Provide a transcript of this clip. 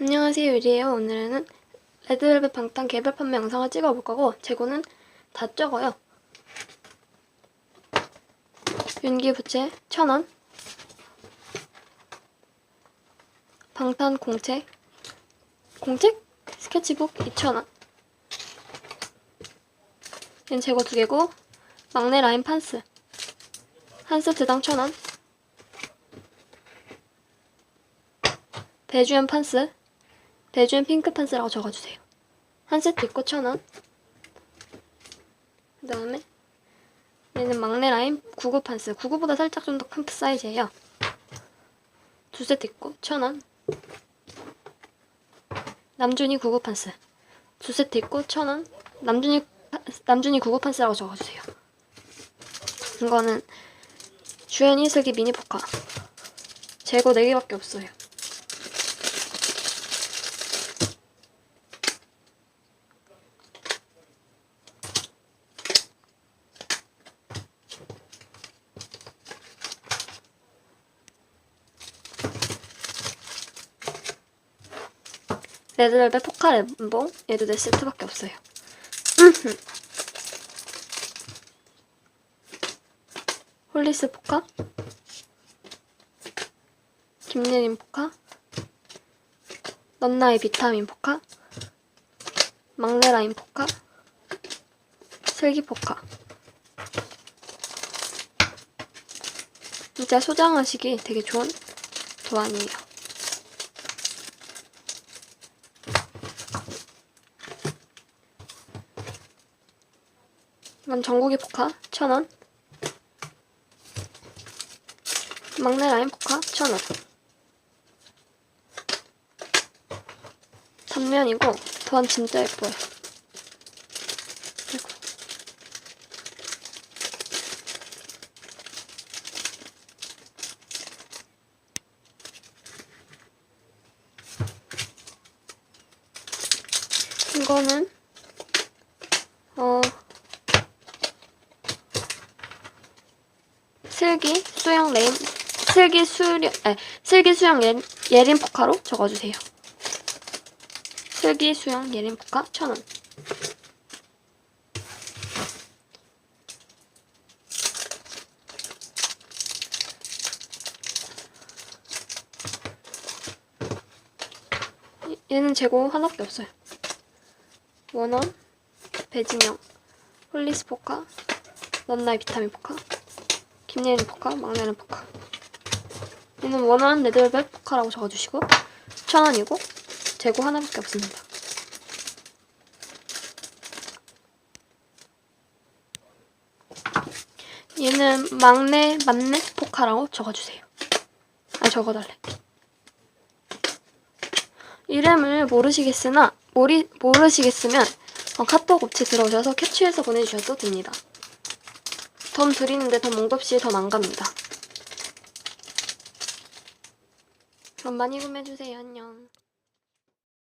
안녕하세요 유리예요. 오늘은 레드벨벳 방탄 개별 판매 영상을 찍어볼 거고 재고는 다 적어요. 윤기 부채 1,000원 방탄 공책 공책? 스케치북 2,000원 얘는 재고 두 개고 막내 라인 판스 한 세트당 1,000원 배주연 판스 배주연 핑크 판스라고 적어주세요. 한 세트 있고 천 원. 그 다음에 얘는 막내 라인 99 판스. 99보다 살짝 좀 더 큰 사이즈예요. 두 세트 있고 천 원. 남준이 99 판스. 두 세트 있고 천 원. 남준이 남준이 99 판스라고 적어주세요. 이거는 주연 이 슬기 미니 포카. 재고 4개밖에 없어요. 레드벨벳 포카 램봉 얘도 네 세트밖에 없어요. 홀리스 포카? 김예린 포카? 넌나의 비타민 포카? 막내 라인 포카? 슬기 포카? 진짜 소장하시기 되게 좋은 도안이에요. 이건 전국이 포카 1,000원? 막내 라인 포카 1,000원. 단면이고 도안 진짜 예뻐요. 아이고. 이거는 어 슬기 수영 레인 슬기 수령 에 슬기 수영 예, 예린 포카로 적어주세요. 슬기 수영 예린 포카 1,000원. 얘는 재고 하나밖에 없어요. 원원, 배진영, 홀리스 포카, 넌나의 비타민 포카, 김예린 포카, 막내는 포카. 얘는 원원 레드벨벳 포카라고 적어주시고 1,000원이고 재고 하나밖에 없습니다. 얘는 막내 만내 포카라고 적어주세요. 아 적어달래. 이름을 모르시겠으나 모리, 모르시겠으면 어, 카톡 업체 들어오셔서 캡처해서 보내주셔도 됩니다. 덤 드리는데 더 몽급시 더 난갑니다. 그럼 많이 구매해주세요. 안녕.